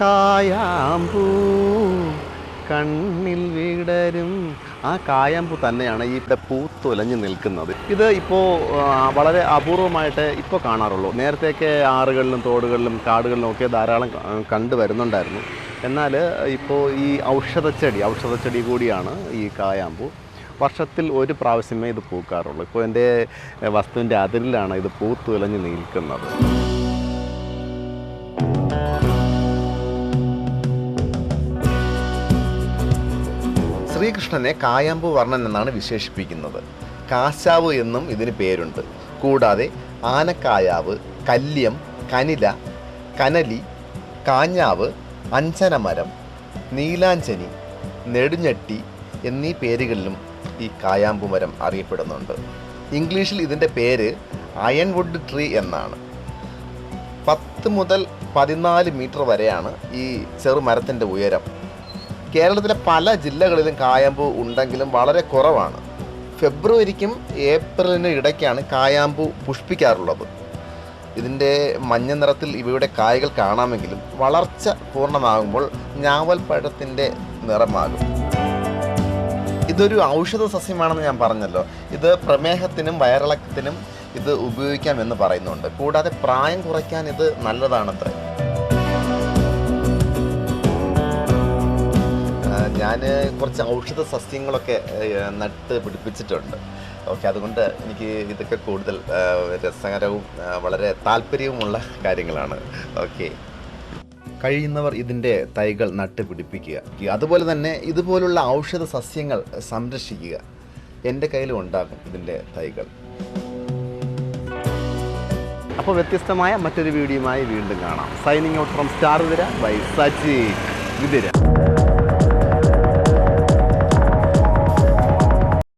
കായാമ്പൂ കണ്ണിൽ വിടരും. ആ കായാമ്പൂ തന്നെയാണ് ഇവിടെ പൂത്തൊലഞ്ഞു നിൽക്കുന്നത്. ഇത് ഇപ്പോൾ വളരെ അപൂർവമായിട്ട് ഇപ്പോൾ കാണാറുള്ളൂ. നേരത്തെയൊക്കെ ആറുകളിലും തോടുകളിലും കാടുകളിലും ഒക്കെ ധാരാളം കണ്ടുവരുന്നുണ്ടായിരുന്നു കണ്ടു വരുന്നുണ്ടായിരുന്നു. എന്നാൽ ഇപ്പോൾ ഈ ഔഷധച്ചെടി ഔഷധച്ചെടി കൂടിയാണ് ഈ കായാമ്പൂ. വർഷത്തിൽ ഒരു പ്രാവശ്യമേ ഇത് പൂക്കാറുള്ളൂ. ഇപ്പോൾ എന്റെ വസ്തുവിന്റെ അതിരിലാണ് ഇത് പൂത്തുലഞ്ഞ് നിൽക്കുന്നത്. ശ്രീകൃഷ്ണനെ കായാമ്പു വർണൻ എന്നാണ് വിശേഷിപ്പിക്കുന്നത്. കാശാവ് എന്നും ഇതിന് പേരുണ്ട്. കൂടാതെ ആനക്കായാവ് കല്യം കനില കനലി കാഞ്ഞാവ് അഞ്ചനമരം നീലാഞ്ചനി നെടുഞ്ഞട്ടി എന്നീ പേരുകളിലും ഈ കായാമ്പു മരം അറിയപ്പെടുന്നുണ്ട്. ഇംഗ്ലീഷിൽ ഇതിന്റെ പേര് അയൺവുഡ് ട്രീ എന്നാണ്. പത്ത് മുതൽ പതിനാല് മീറ്റർ വരെയാണ് ഈ ചെറുമരത്തിന്റെ ഉയരം. കേരളത്തിലെ പല ജില്ലകളിലും കായാമ്പൂ ഉണ്ടെങ്കിലും വളരെ കുറവാണ്. ഫെബ്രുവരിക്കും ഏപ്രിലിനും ഇടയ്ക്കാണ് കായാമ്പൂ പുഷ്പിക്കാറുള്ളത്. ഇതിന്റെ മഞ്ഞ നിറത്തിൽ ഇവയുടെ കായകൾ കാണാമെങ്കിലും വളർച്ച പൂർണമാകുമ്പോൾ ഞാവൽപ്പഴത്തിന്റെ നിറമാകും. ഇതൊരു ഔഷധ സസ്യമാണെന്ന് ഞാൻ പറഞ്ഞല്ലോ. ഇത് പ്രമേഹത്തിനും വയറിളക്കത്തിനും ഇത് ഉപയോഗിക്കാം എന്ന് പറയുന്നുണ്ട്. കൂടാതെ പ്രായം കുറയ്ക്കാൻ ഇത് നല്ലതാണത്രേ. ഞാൻ കുറച്ച് ഔഷധ സസ്യങ്ങളൊക്കെ നട്ട് പിടിപ്പിച്ചിട്ടുണ്ട്. ഓക്കെ അതുകൊണ്ട് എനിക്ക് ഇതൊക്കെ കൂടുതൽ രസകരവും വളരെ താല്പര്യവുമുള്ള കാര്യങ്ങളാണ്. ഓക്കെ. കഴിയുന്നവർ ഇതിന്റെ തൈകൾ നട്ട് പിടിപ്പിക്കുക. അതുപോലെ തന്നെ ഇതുപോലുള്ള ഔഷധ സസ്യങ്ങൾ സംരക്ഷിക്കുക. എന്റെ കയ്യിലും ഉണ്ടാകും ഇതിന്റെ തൈകൾ. അപ്പോൾ വ്യത്യസ്തമായ മറ്റൊരു വീഡിയോയുമായി വീണ്ടും കാണാം. Signing out from star Vithira by Saji Vithira